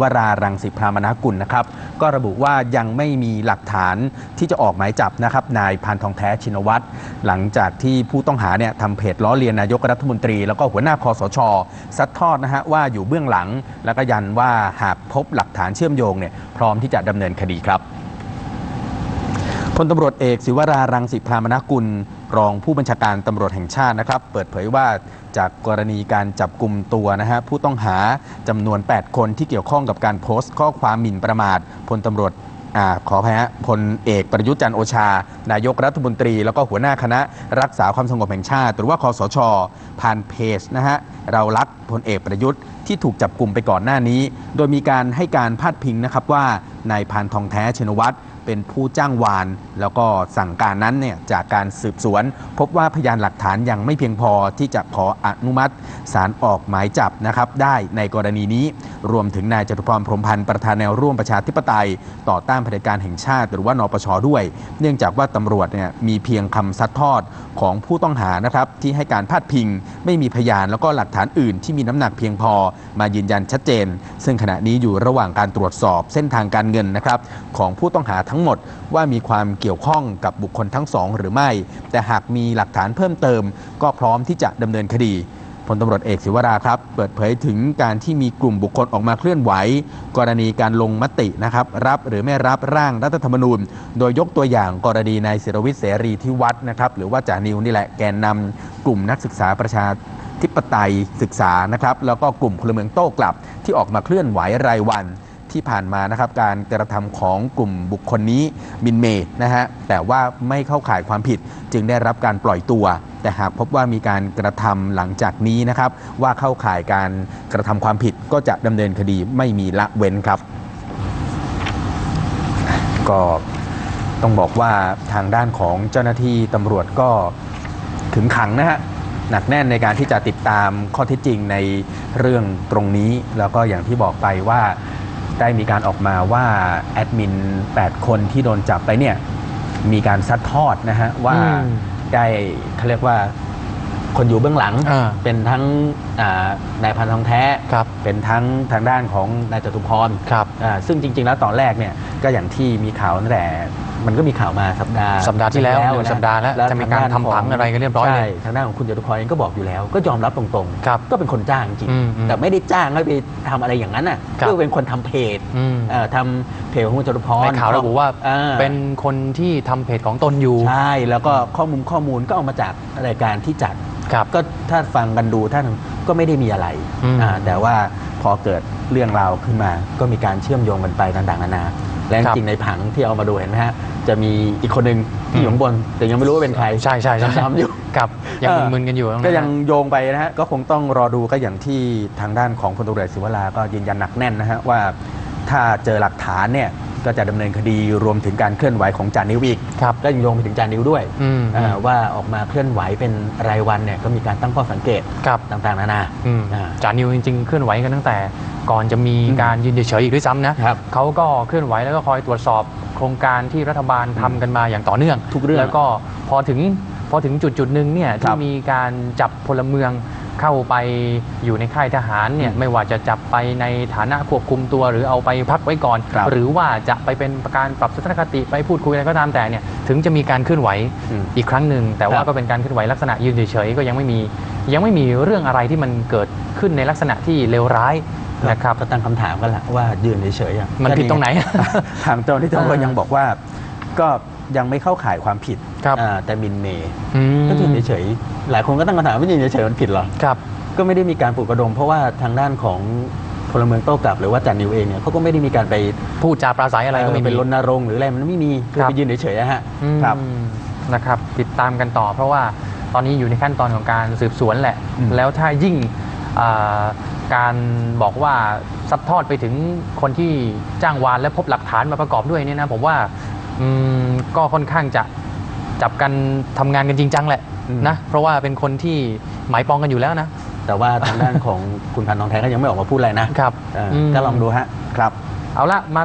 วรารังสิพรามนากุลนะครับ ก็ระบุว่ายังไม่มีหลักฐานที่จะออกหมายจับนะครับนายพานทองแท้ชินวัตรหลังจากที่ผู้ต้องหาเนี่ยทำเพจล้อเลียนนายกรัฐมนตรี แล้วก็หัวหน้าคอสชซัดทอดนะฮะว่าอยู่เบื้องหลัง แล้วก็ยันว่าหากพบหลักฐานเชื่อมโยงเนี่ยพร้อมที่จะดำเนินคดีครับพลตำรวจเอกศิวรารังสิพรามนกุล รองผู้บัญชาการตำรวจแห่งชาตินะครับ เปิดเผยว่าจากกรณีการจับกลุ่มตัวนะฮะผู้ต้องหาจำนวน 8 คนที่เกี่ยวข้องกับการโพสต์ ข้อความหมิ่นประมาทพลตำรวจอขออภัยฮะพลเอกประยุทธ์จันโอชา นายกรัฐมนตรี แล้วก็หัวหน้าคณะรักษาความสงบแห่งชาติ หรือว่าคอสช ผ่านเพจนะฮะเรารักพลเอกประยุทธ์ที่ถูกจับกลุ่มไปก่อนหน้านี้ โดยมีการให้การพาดพิงนะครับว่านายพานทองแท้ชินวัตร เป็นผู้จ้างวาน แล้วก็สั่งการนั้นเนี่ยจากการสืบสวน พบว่าพยานหลักฐานยังไม่เพียงพอที่จะขออนุมัติศาลออกหมายจับนะครับได้ในกรณีนี้ รวมถึงนายจตุพรพรมพันธ์ประธานแนวร่วมประชาธิปไตย ต่อต้านเผด็จการแห่งชาติ หรือว่านปชด้วย เนื่องจากว่าตำรวจเนี่ยมีเพียงคำซัดทอดของผู้ต้องหานะครับที่ให้การพาดพิง ไม่มีพยานแล้วก็หลักฐานอื่น ที่มีน้ำหนักเพียงพอ มายืนยันชัดเจน ซึ่งขณะนี้อยู่ระหว่างการตรวจสอบเส้นทางการเงินนะครับของผู้ต้องหาทั้งหมดว่ามีความเกี่ยวข้องกับบุคคลทั้งสองหรือไม่ แต่หากมีหลักฐานเพิ่มเติม ก็พร้อมที่จะดำเนินคดีพลตำรวจเอกศิวราครับเปิดเผยถึงการที่มีกลุ่มบุคคลออกมาเคลื่อนไหว กรณีการลงมตินะครับรับหรือไม่รับร่างรัฐธรรมนูญ โดยยกตัวอย่างกรณีนายศิรวิทย์เสรีที่วัดนะครับหรือว่าจานิวนี่แหละแกนนำกลุ่มนักศึกษาประชาธิปไตยศึกษานะครับแล้วก็กลุ่มพลเมืองโต้กลับที่ออกมาเคลื่อนไหวรายวัน ที่ผ่านมานะครับการกระทำของกลุ่มบุคคลนี้มินเมดนะฮะแต่ว่าไม่เข้าข่ายความผิดจึงได้รับการปล่อยตัว แต่หากพบว่ามีการกระทำหลังจากนี้นะครับ ว่าเข้าข่ายการกระทำความผิดก็จะดำเนินคดีไม่มีละเว้นครับ ก็ต้องบอกว่าทางด้านของเจ้าหน้าที่ตำรวจก็ขึงขังนะฮะหนักแน่นในการที่จะติดตามข้อเท็จจริงในเรื่องตรงนี้ แล้วก็อย่างที่บอกไปว่า ได้มีการออกมาว่าแอดมิน 8 คนที่โดนจับไปเนี่ยมีการซัดทอดนะฮะว่าอืมได้เขาเรียกว่าคนอยู่เบื้องหลังอ่าเป็นทั้งอ่านายพันทองแท้ครับเป็นทั้งทางด้านของนายจตุพรครับอ่าซึ่งจริง ๆ แล้วตอนแรกเนี่ย ก็อย่างที่มีข่าวนั่นแหละมันก็มีข่าวมาสัปดาห์สัปดาห์ที่แล้วหนึ่งนะสัปดาห์แล้วจะมีการทำผังอะไรกันเรียบร้อยเลยใช่ทางด้านของคุณจตุพรเองก็บอกอยู่แล้ว ก็ยอมรับตรงๆครับก็เป็นคนจ้างจริงอืมอืมแต่ไม่ได้จ้างให้ไปทำอะไรอย่างนั้นน่ะครับก็เป็นคนทำเพจอืมเอ่อทำเพจของคุณจตุพรในข่าวระบุว่าอ่าเป็นคนที่ทำเพจของตนอยู่ใช่แล้วก็ข้อมูลข้อมูลก็เอามาจากรายการที่จัดครับก็ถ้าฟังกันดูท่านก็ไม่ได้มีอะไรอืมอ่าแต่ว่าพอเกิดเรื่องราวขึ้นมาก็มีการเชื่อมโยงกันไปต่างๆนานา และครับจริงๆในผังที่เอามาดูเห็นไหมฮะจะมีอีกคนหนึ่งที่อยู่ข้างบน แต่ยังไม่รู้ว่าเป็นใครใช่ใช่ใช่ซ้ำๆอยู่ครับยังเออมึนๆกันอยู่ตรงนั้นก็ยังนะโยงไปนะฮะก็คงต้องรอดูก็อย่างที่ทางด้านของพลตำรวจเอกศิวราก็ยืนยันหนักแน่นนะฮะว่าถ้าเจอหลักฐานเนี่ย ก็จะดำเนินคดีรวมถึงการเคลื่อนไหวของจานิวอีกครับก็ยังโยงไปถึงจานิวด้วยอืมอ่าว่าออกมาเคลื่อนไหวเป็นรายวันเนี่ยก็มีการตั้งข้อสังเกตครับต่างๆ นานาอืมอ่า จานิวจริงๆเคลื่อนไหวกันตั้งแต่ ก่อนจะมีอืมการยืนเฉยๆอีกด้วยซ้ำนะครับเขาก็เคลื่อนไหวแล้วก็คอยตรวจสอบโครงการที่รัฐบาลทำกันมาอย่างต่อเนื่องทุกเรื่องแล้วก็พอถึง พอถึงจุดจุดๆหนึ่งเนี่ยครัที่บมีการจับพลเมืองเข้าไปอยู่ในค่ายทหารเนี่ยอืมไม่ว่าจะจับไปในฐานะควบคุมตัว หรือเอาไปพักไว้ก่อนครับหรือว่าจะไปเป็นการปรับทัศนคติไปพูดคุยอะไรก็ตามแต่เนี่ยถึงจะมีการเคลื่อนไหวอืมอีกครั้งหนึ่งแต่คว่ารับก็เป็นการเคลื่อนไหวลักษณะยืนเฉยๆก็ยังไม่มียังไม่มีเรื่องอะไรที่มันเกิดขึ้นในลักษณะที่เลวร้ายนะครับก็ตั้งคำถามกันแหละว่ายืนเฉยๆอะมันผิดตรงไหนทางเจ้าหน้าที่ตำรวจอ่ายัยังบอกว่า ก็ยังไม่เข้าข่ายความผิด ครับอ่าแต่หมินเมย์อืมก็ยืนเฉยๆหลายคนก็ตั้งคำถามว่ายืนเฉยๆมันผิดเหรอครับก็ไม่ได้มีการปลุกระดม เพราะว่าทางด้านของพลเมืองโต้กลับหรือว่าจานิวเองเนี่ยเขาก็ไม่ได้มีการไปพูดจาปราศัยอะไรก็ไม่เป็มีนรณรงค์หรืออะไรมันไม่มีคือครับไปยืนเฉยๆอะฮะอืมครับนะครับติดตามกันต่อ เพราะว่าตอนนี้อยู่ในขั้นตอนของการสืบสวนแหละอืมแล้วถ้ายิ่งอ่าการบอกว่าซัดทอดไปถึงคนที่จ้างวานและพบหลักฐานมาประกอบด้วยเนี่ยนะผมว่าอืมก็ค่อนข้างจะ จับกันทำงานกันจริงจังแหละอืม นะเพราะว่าเป็นคนที่หมายปองกันอยู่แล้วนะแต่ว่าทางด้านของคุณพันธ์ทองแท้ก็ยังไม่ออกมาพูดอะไรนะครับเอออมก็ลองดูฮะ ครับ เอาละมา